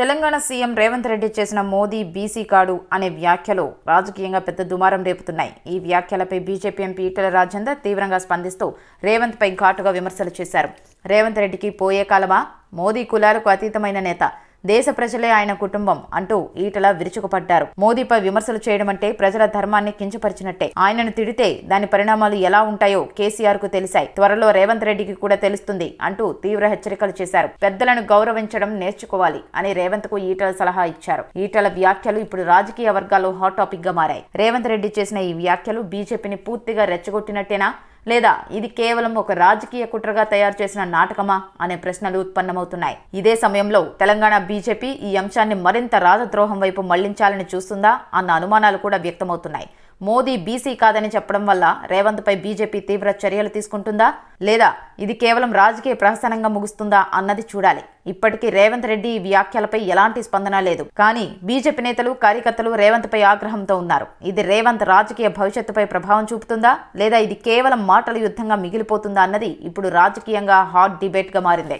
Telangana CM Revanth Reddy చేసిన Modi BC కాడు అనే వ్యాఖ్యలు రాజకీయంగా పెద్ద దుమారం రేపుతున్నాయి. ఈ వ్యాఖ్యలపై బీజేపీ ఎంపీ ఈటెల రాజేందర్ తీవ్రంగా స్పందిస్తూ రేవంత్పై ఘాటుగా విమర్శలు చేశారు. రేవంత్ రెడ్డికి పోయే కాలమా? మోదీ కులాలకు అతీతమైన నేత దేశ ప్రజలే ఆయన కుటుంబం అంటూ ఈటల విరుచుకుపడ్డారు. మోదీపై విమర్శలు చేయడం అంటే ప్రజల ధర్మాన్ని కించపరిచినట్టే. ఆయనను తిడితే దాని పరిణామాలు ఎలా ఉంటాయో కేసీఆర్కు తెలిసాయి. త్వరలో రేవంత్ రెడ్డికి కూడా తెలుస్తుంది అంటూ తీవ్ర హెచ్చరికలు చేశారు. పెద్దలను గౌరవించడం నేర్చుకోవాలి అని రేవంత్కు ఈటల సలహా ఇచ్చారు. ఈటల వ్యాఖ్యలు ఇప్పుడు రాజకీయ వర్గాల్లో హాట్ టాపిక్గా మారాయి. రేవంత్ రెడ్డి చేసిన ఈ వ్యాఖ్యలు బీజేపీని పూర్తిగా రెచ్చగొట్టినట్టేనా? లేదా ఇది కేవలం ఒక రాజకీయ కుట్రగా తయారు చేసిన నాటకమా అనే ప్రశ్నలు ఉత్పన్నమవుతున్నాయి. ఇదే సమయంలో తెలంగాణ బీజేపీ ఈ అంశాన్ని మరింత రాజద్రోహం వైపు మళ్ళించాలని చూస్తుందా అన్న అనుమానాలు కూడా వ్యక్తమవుతున్నాయి. మోదీ బీసీ కాదని చెప్పడం వల్ల రేవంత్ పై బీజేపీ తీవ్ర చర్యలు తీసుకుంటుందా? లేదా ఇది కేవలం రాజకీయ ప్రహసనంగా ముగుస్తుందా అన్నది చూడాలి. ఇప్పటికీ రేవంత్ రెడ్డి ఈ వ్యాఖ్యలపై ఎలాంటి స్పందన లేదు. కానీ బీజేపీ నేతలు కార్యకర్తలు రేవంత్ పై ఆగ్రహంతో ఉన్నారు. ఇది రేవంత్ రాజకీయ భవిష్యత్తుపై ప్రభావం చూపుతుందా? లేదా ఇది కేవలం మాటల యుద్ధంగా మిగిలిపోతుందా అన్నది ఇప్పుడు రాజకీయంగా హాట్ డిబేట్గా మారింది.